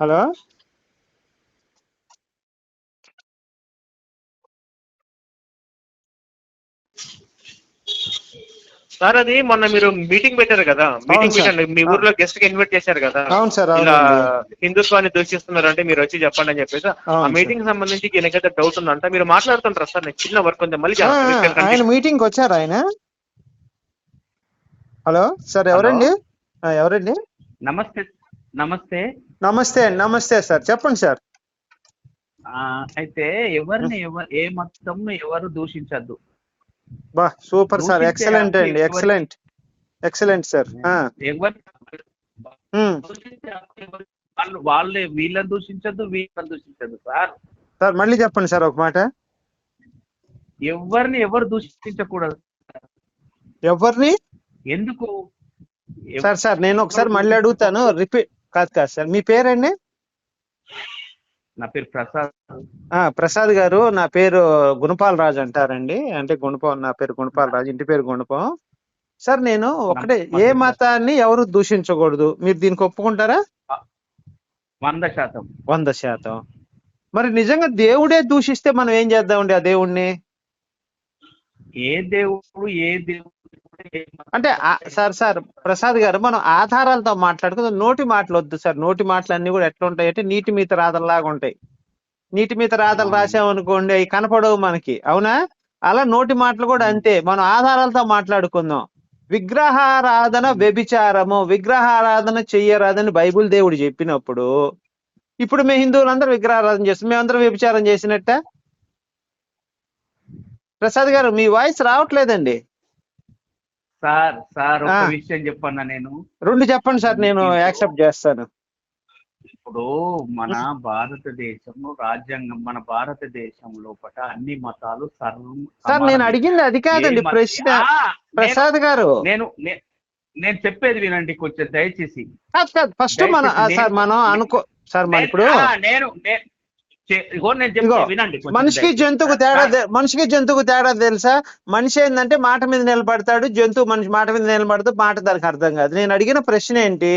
Hello? Sir అది మొన్న మీరు మీటింగ్ పెట్టారు కదా? మీటింగ్. పెట్టండి. మీ ఊర్లో గెస్ట్కి ఇన్వైట్ చేశారు కదా? అవును సార్ ఇలా హిందుత్వాన్ని దూషిస్తున్నారు అంటే మీరు వచ్చి చెప్పండి అని చెప్పేసి ఆ మీటింగ్ సంబంధించి ఈయనకైతే డౌట్ ఉందంట. మీరు మాట్లాడుతుంటారు సార్? నాకు చిన్న వర్క్ ఉంది మళ్ళీ ఆయన. మీటింగ్ వచ్చారు ఆయన? హలో సార్ ఎవరండి? ఆ, ఎవరండి? నమస్తే నమస్తే. నమస్తే అండి నమస్తే సార్. చెప్పండి సార్. ఆ, అయితే ఎవరిని ఎవరు ఏ మతం ఎవరు దూషించద్దు. బా సూపర్ సార్. ఎక్సలెంట్ అండి. ఎక్సలెంట్. Excellent sir. వాళ్ళు వాళ్ళే. వీళ్ళని దూషించద్దు వీళ్ళని దూషించద్దు సార్. సార్ మళ్ళీ చెప్పండి సార్ ఒక మాట. ఎవరిని ఎవరు దూషించకూడదు? ఎవరిని? ఎందుకు? సార్ సార్ నేను ఒకసారి మళ్ళీ అడుగుతాను. రిపీట్. కాదు కాదు సార్. మీ పేరండి? నా పేరు ప్రసాద్. ఆ ప్రసాద్ గారు నా పేరు గుణపాల్ రాజు అంటారండి. అంటే గుణపం నా పేరు గుణపాల్ రాజు ఇంటి పేరు గుణపం. సార్ నేను ఒకటే ఏ. మతాన్ని ఎవరు దూషించకూడదు? మీరు దీనికి ఒప్పుకుంటారా? వంద శాతం. వంద శాతం. మరి నిజంగా దేవుడే దూషిస్తే మనం ఏం చేద్దామండి ఆ దేవుణ్ణి? ఏ దేవుడు ఏ దేవుడు అంటే సార్ సార్ ప్రసాద్ గారు మనం ఆధారాలతో మాట్లాడుకుందాం. నోటి మాటలు వద్దు సార్. నోటి మాటలు అన్ని కూడా ఎట్లా ఉంటాయి అంటే నీటి మీద రాతల్లాగా ఉంటాయి. నీటి మీద రాతలు రాసామనుకోండి అవి కనపడవు మనకి. అవునా? అలా నోటి మాటలు కూడా అంతే. మనం ఆధారాలతో మాట్లాడుకుందాం. విగ్రహారాధన వ్యభిచారము విగ్రహారాధన చెయ్యరాదని బైబిల్ దేవుడు చెప్పినప్పుడు ఇప్పుడు మేము హిందువులందరూ విగ్రహారాధన చేస్తాం. మేమందరం వ్యభిచారం చేసినట్ట? ప్రసాద్ గారు మీ వాయిస్ రావట్లేదండి. సార్ సార్ ఒక. విషయం చెప్పన్నా నేను రెండు చెప్పండి సార్ నేను యాక్సెప్ట్ చేస్తాను ఇప్పుడు మన భారతదేశం రాజ్యాంగం మన భారతదేశం లోపల అన్ని మతాలు సర్వం సార్ నేను. అడిగింది అది కాదండి ప్రశ్న ప్రసాద్ గారు నేను నేను చెప్పేది వినండి కొంచెం దయచేసి ఫస్ట్ మనం సార్ మనం అనుకో సార్ మన ఇప్పుడు నేను వినండి మనిషికి. జంతువుకు తేడా మనిషికి జంతువుకు తేడా తెలుసా? మనిషి ఏంటంటే మాట మీద నిలబడతాడు జంతువు మనిషి మాట మీద నిలబడదు మాట దానికి అర్థం కాదు. నేను అడిగిన ప్రశ్న ఏంటి?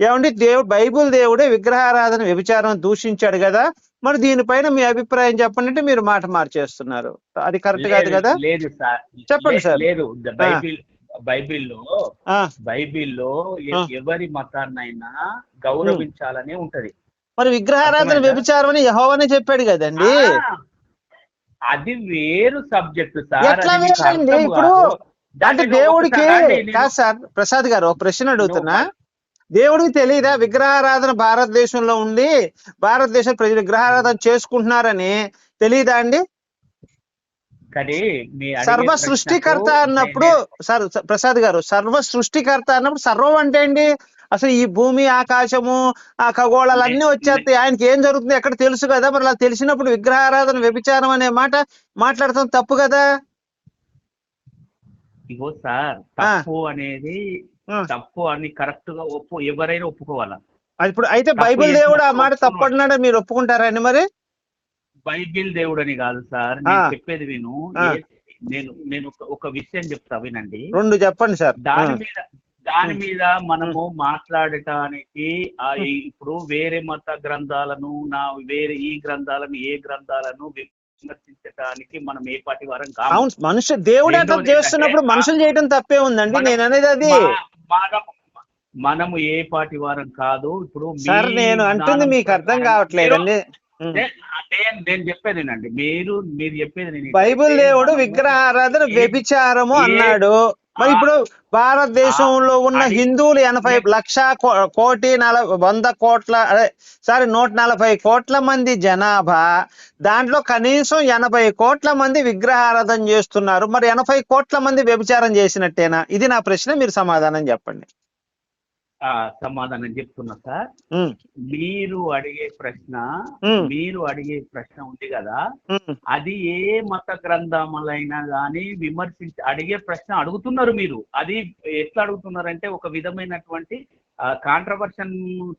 ఏమంటే దేవుడు బైబుల్ దేవుడే విగ్రహారాధన వ్యభిచారం దూషించాడు కదా? మరి దీనిపైన మీ అభిప్రాయం చెప్పండి అంటే మీరు మాట మార్చేస్తున్నారు. అది కరెక్ట్ కాదు కదా? లేదు సార్. చెప్పండి సార్. లేదు. బైబిల్ బైబిల్లో బైబిల్లో. ఎవరి మతాన్నైనా గౌరవించాలనే ఉంటది. మరి విగ్రహారాధన? వ్యభిచారం అని యెహోవానే చెప్పాడు కదండి అది వేరు సబ్జెక్ట్ సార్ ఇప్పుడు. అంటే దేవుడికి కాదు సార్ ప్రసాద్ గారు ఒక ప్రశ్న అడుగుతున్నా దేవుడికి తెలియదా విగ్రహారాధన భారతదేశంలో ఉండి భారతదేశం ప్రజలు విగ్రహారాధన చేసుకుంటున్నారని తెలియదా అండి కానీ సర్వ సృష్టికర్త అన్నప్పుడు నేను- సార్ ప్రసాద్ గారు సర్వ సృష్టికర్త అన్నప్పుడు సర్వం అంటే ఏంటి? అసలు ఈ భూమి ఆకాశము ఆ ఖగోళాలు అన్ని వచ్చేస్తాయి. ఆయనకి ఏం జరుగుతుంది? ఎక్కడ తెలుసు కదా? మరి అలా తెలిసినప్పుడు విగ్రహారాధన వ్యభిచారం అనే మాట మాట్లాడటం తప్పు కదా? ఇగో సార్. తప్పు అనేది. తప్పు అని కరెక్ట్గా ఒప్పు ఎవరైనా ఒప్పుకోవాలా? అది ఇప్పుడు అయితే బైబిల్ దేవుడు ఆ మాట ఒప్పుకోవాలి. తప్పన్నాడు? మీరు ఒప్పుకుంటారండి మరి? బైబిల్ దేవుడు అని కాదు సార్ నేను. చెప్పేది విను. నేను నేను ఒక- విషయం చెప్తా వినండి. రెండు చెప్పండి సార్. దాని. మీద దాని మీద మనము మాట్లాడటానికి ఇప్పుడు వేరే మత గ్రంథాలను నా వేరే ఈ గ్రంథాలను ఏ గ్రంథాలను విమర్శించడానికి మనం ఏ పాటి వారం అవును మనుషు దేవుడు చేస్తున్నప్పుడు మనుషులు చేయడం తప్పే ఉందండి. నేను అనేది అది. మనము ఏ పాటి వారం కాదు. ఇప్పుడు సార్ నేను అంటుంది మీకు అర్థం కావట్లేదండి. నేను- చెప్పేది మీరు మీరు చెప్పేది బైబిల్ దేవుడు విగ్రహారాధన వ్యభిచారము అన్నాడు. మరి ఇప్పుడు భారతదేశంలో ఉన్న హిందువులు ఎనభై లక్ష కో- కోటి నలభై వంద కోట్ల అదే సారీ నూట నలభై కోట్ల మంది జనాభా. దాంట్లో కనీసం ఎనభై కోట్ల మంది విగ్రహారాధన చేస్తున్నారు. మరి ఎనభై కోట్ల మంది వ్యభిచారం చేసినట్టేనా? ఇది నా ప్రశ్న. మీరు సమాధానం చెప్పండి. సమాధానం చెప్తున్నా సార్. మీరు అడిగే ప్రశ్న మీరు అడిగే ప్రశ్న ఉంది కదా. అది ఏ మత గ్రంథములైనా కానీ విమర్శించి అడిగే ప్రశ్న అడుగుతున్నారు మీరు. అది ఎట్లా అడుగుతున్నారంటే ఒక విధమైనటువంటి కాంట్రవర్షన్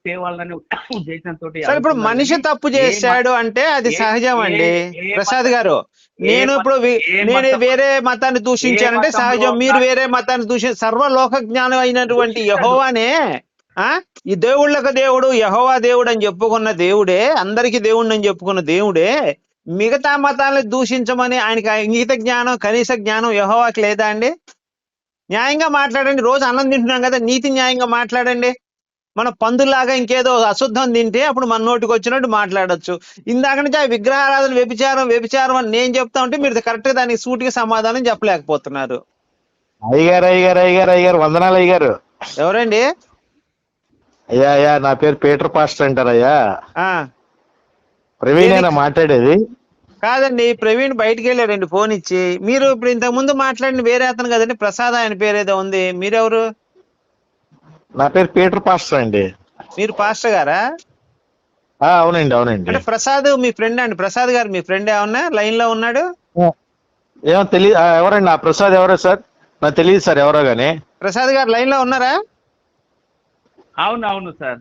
తేవాలని ఉద్దేశంతో ఇప్పుడు మనిషి తప్పు చేశాడు అంటే అది సహజం అండి ప్రసాద్ గారు నేను ఇప్పుడు నేను వేరే మతాన్ని దూషించానంటే సహజం. మీరు వేరే మతాన్ని దూషి సర్వలోక జ్ఞానం అయినటువంటి. యహోవానే ఆ? ఈ దేవుళ్ళకు దేవుడు యహోవా దేవుడు అని చెప్పుకున్న దేవుడే అందరికి దేవుడు అని చెప్పుకున్న దేవుడే మిగతా మతాలను దూషించమని ఆయనకి ఇంగిత జ్ఞానం కనీస జ్ఞానం యహోవాకి లేదా అండి? న్యాయంగా మాట్లాడండి. రోజు అన్నం తింటున్నాం కదా నీతి న్యాయంగా మాట్లాడండి. మన పందుల్లాగా ఇంకేదో అశుద్ధం తింటే అప్పుడు మన నోటికి వచ్చినట్టు మాట్లాడొచ్చు. ఇందాక నుంచి ఆ విగ్రహారాధన వ్యభిచారం వ్యభిచారం అని నేను చెప్తా ఉంటే మీరు కరెక్ట్గా దానికి సూటిగా సమాధానం చెప్పలేకపోతున్నారు. అయ్యగారు అయ్యగారు అయ్యగారు అయ్యగారు వందనాలు అయ్యగారు. ఎవరండి? అయ్యా అయ్యా నా పేరు పీటర్ పాస్టర్ అంటారు అయ్యా ఆ. ప్రవీణ్ అయినా మాట్లాడేది. కాదండి ప్రవీణ్ బయటికి వెళ్ళాడండి ఫోన్ ఇచ్చి. మీరు ఇప్పుడు ఇంతకు ముందు మాట్లాడిన వేరే అతను కదండి ప్రసాద్ ఆయన పేరు ఏదో ఉంది. మీరెవరు? నా పేరు పీటర్ పాస్టర్ అండి. మీరు పాస్టర్ గారా? ఆ, అవునండి అవునండి. అంటే ప్రసాద్ మీ ఫ్రెండ్ అండి ప్రసాద్ గారు మీ ఫ్రెండ్ ఏమన్నా లైన్లో ఉన్నాడు ఏమో తెలియదు ఎవరండి? ఆ ప్రసాద్ ఎవరో సార్? నాకు తెలియదు సార్ ఎవరో గానీ. ప్రసాద్ గారు లైన్లో ఉన్నారా? అవును అవును సార్.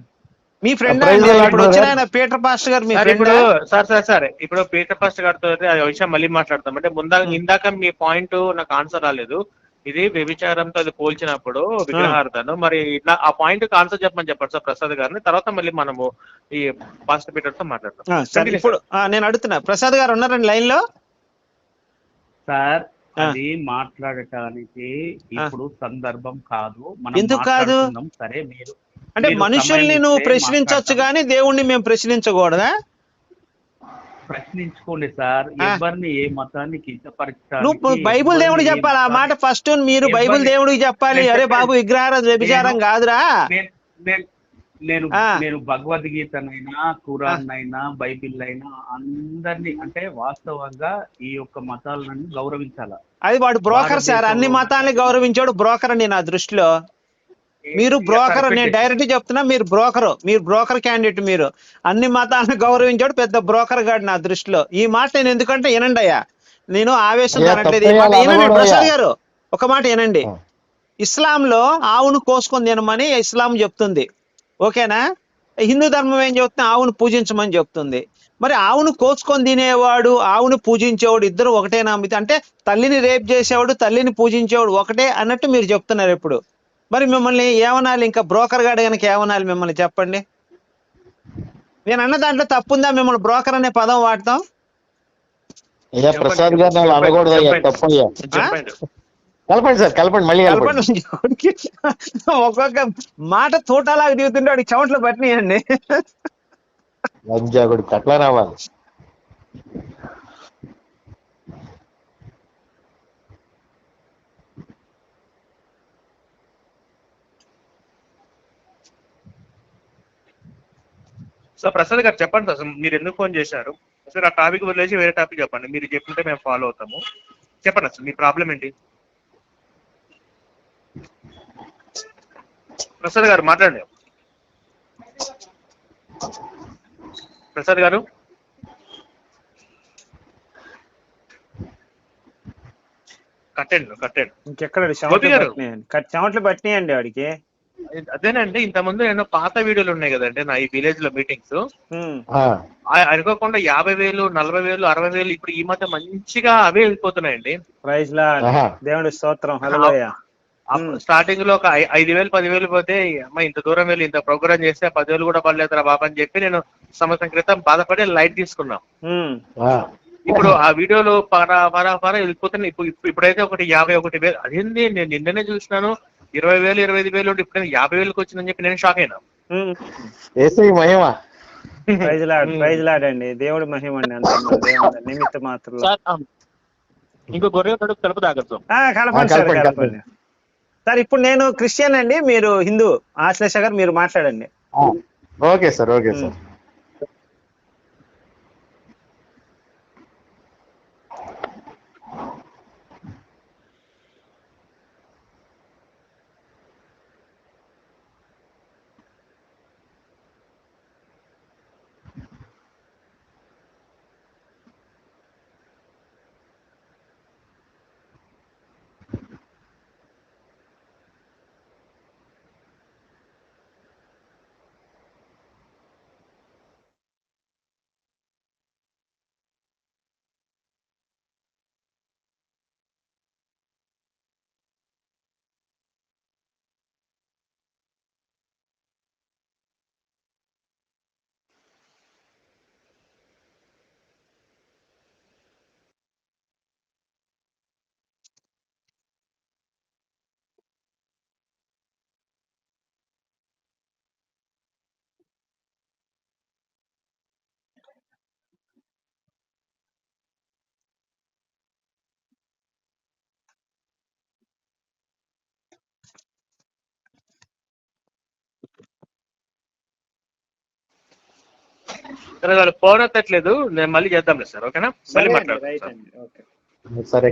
మీ ఫ్రెండ్ ఇప్పుడు వచ్చిన. ఆయన పీటర్ పాస్టర్ గారు మీ సార్ ఫ్రెండ్ ఇప్పుడు సార్ సార్ సార్ ఇప్పుడు పీటర్ ఫస్ట్ గారితో ఆ విషయం మళ్ళీ మాట్లాడతాం అంటే ముందా ఇందాక మీ పాయింట్ నాకు ఆన్సర్ రాలేదు. ఇది వ్యభిచారంతో అది పోల్చినప్పుడు విగ్రహార్థను మరి ఇట్లా ఆ పాయింట్ ఆన్సర్ చెప్పమని చెప్పారు సార్ ప్రసాద్ గారిని. తర్వాత మళ్ళీ మనము ఈ పాస్టర్ పీటర్తో మాట్లాడతాం సరే ఇప్పుడు నేను అడుగుతున్నా. ప్రసాద్ గారు ఉన్నారండి లైన్లో సార్. అది మాట్లాడటానికి ఇప్పుడు సందర్భం కాదు. మనం ఎందుకు కాదు? సరే మీరు అంటే మనుషుల్ని నువ్వు ప్రశ్నించవచ్చు. కానీ దేవుణ్ణి మేము ప్రశ్నించకూడదా? ప్రశ్నించుకోండి సార్. ఎవరిని ఏ మతాన్ని నువ్వు బైబుల్ దేవుడు ఎవరిని ఏ చెప్పాలి? ఆ మాట ఫస్ట్ మీరు బైబుల్ దేవుడికి చెప్పాలి. అరే బాబు విగ్రహారాధన వ్యభిచారం కాదురా. నేను- నేను- భగవద్గీతనైనా ఖురాన్ అయినా బైబిల్ అయినా అందరినీ అంటే వాస్తవంగా ఈ యొక్క మతాలను గౌరవించాల? అది వాడు బ్రోకర్ సార్. అన్ని మతాల్ని గౌరవించాడు బ్రోకర్ అండి నా దృష్టిలో. మీరు బ్రోకర్ నేను డైరెక్ట్ చెప్తున్నా మీరు బ్రోకర్ మీరు బ్రోకర్ క్యాండిడేట్ మీరు. అన్ని మతాలను గౌరవించాడు పెద్ద బ్రోకర్ గాడు నా దృష్టిలో. ఈ మాట నేను ఎందుకంటే వినండి అయ్యా. నేను ఆవేశం అయ్యా, అనట్లేదు ఈ మాట వినండి ప్రసాద్. గారు ఒక మాట వినండి. ఇస్లాంలో ఆవును కోసుకొని తినమని ఇస్లాం చెప్తుంది. ఓకేనా? హిందూ ధర్మం ఏం చెప్తుంది? ఆవును పూజించమని చెప్తుంది. మరి ఆవును కోసుకొని తినేవాడు ఆవును పూజించేవాడు ఇద్దరు ఒకటే నమ్మితే అంటే తల్లిని రేప్ చేసేవాడు తల్లిని పూజించేవాడు ఒకటే అన్నట్టు మీరు చెప్తున్నారు ఇప్పుడు. మరి మిమ్మల్ని ఏమనాలి? ఇంకా బ్రోకర్ గాడు కనుక ఏమనాలి మిమ్మల్ని చెప్పండి. నేను అన్న దాంట్లో తప్పుందా మిమ్మల్ని బ్రోకర్ అనే పదం వాడతాం? అయ్యా ప్రసాద్ గారు నేను అనకూడదు అయ్యా తప్పయ్యా. చెప్పండి కలపండి సార్ కలపండి మళ్ళీ కలపండి. ఒక్కొక్క మాట తోటలాగా దిగుతుంటే వాడికి చెమటలు పట్టినాయండి. అట్లా రావాలి సో ప్రసాద్ గారు చెప్పండి సార్ అసలు మీరు ఎందుకు ఫోన్ చేశారు? సార్ ఆ టాపిక్ వదిలేసి వేరే టాపిక్ చెప్పండి. మీరు చెప్తుంటే మేము ఫాలో అవుతాము. చెప్పండి అసలు మీ ప్రాబ్లం ఏంటి? ప్రసాద్ గారు మాట్లాడండి. ప్రసాద్ గారు? కట్టండి కట్టండి ఇంకెక్కడ? చెమటలు పట్టినాయండి. వాడికి అదేనండి ఇంతకుముందు ఎన్నో పాత వీడియోలు ఉన్నాయి కదండి నా ఈ విలేజ్లో మీటింగ్స్ అనుకోకుండా యాభై వేలు నలభై వేలు అరవై వేలు ఇప్పుడు ఈ మధ్య మంచిగా అవే వెళ్ళిపోతున్నాయండి. ప్రైజ్ లా. దేవుడి స్తోత్రం. స్టార్టింగ్లో ఒక ఐదు వేలు పది వేలు పోతే అమ్మ ఇంత దూరం వెళ్ళి ఇంత ప్రోగ్రామ్ చేస్తే పదివేలు కూడా పడలేదురా బాబా అని చెప్పి నేను సంవత్సరం క్రితం బాధపడి లైట్ తీసుకున్నాం. ఇప్పుడు ఆ వీడియోలు పర పర పర వెళ్ళిపోతున్నాయి. ఇప్పుడు ఇప్పుడు- ఇప్పుడైతే ఒకటి యాభై ఒకటి వేలు. అదేంది? నేను నిన్ననే చూసినాను. ఇరవై వేలు ఇరవై ఐదు వేలు ఇప్పుడు యాభై వేలకు వచ్చిందని చెప్పి నేను షాక్ అయినా. ఏసై మహిమ. ప్రైజ్ లాడ్ ప్రైజ్ లాడ్ అండి దేవుడి మహిమ అండి అంత దేవుడి నిమిత్త మాత్రం ఇంకో గొర్రె కడుపు కలుపు తాగచ్చు కలపండి సార్ కలపండి, సార్ ఇప్పుడు నేను క్రిస్టియన్ అండి మీరు హిందూ. ఆశ్లేష గారు మీరు మాట్లాడండి. Okay sir okay sir. సరే వాళ్ళు ఫోన్ ఎత్తట్లేదు. నేను మళ్ళీ చేద్దాంలే సార్ ఓకేనా? మళ్ళీ మాట్లాడతాను సరే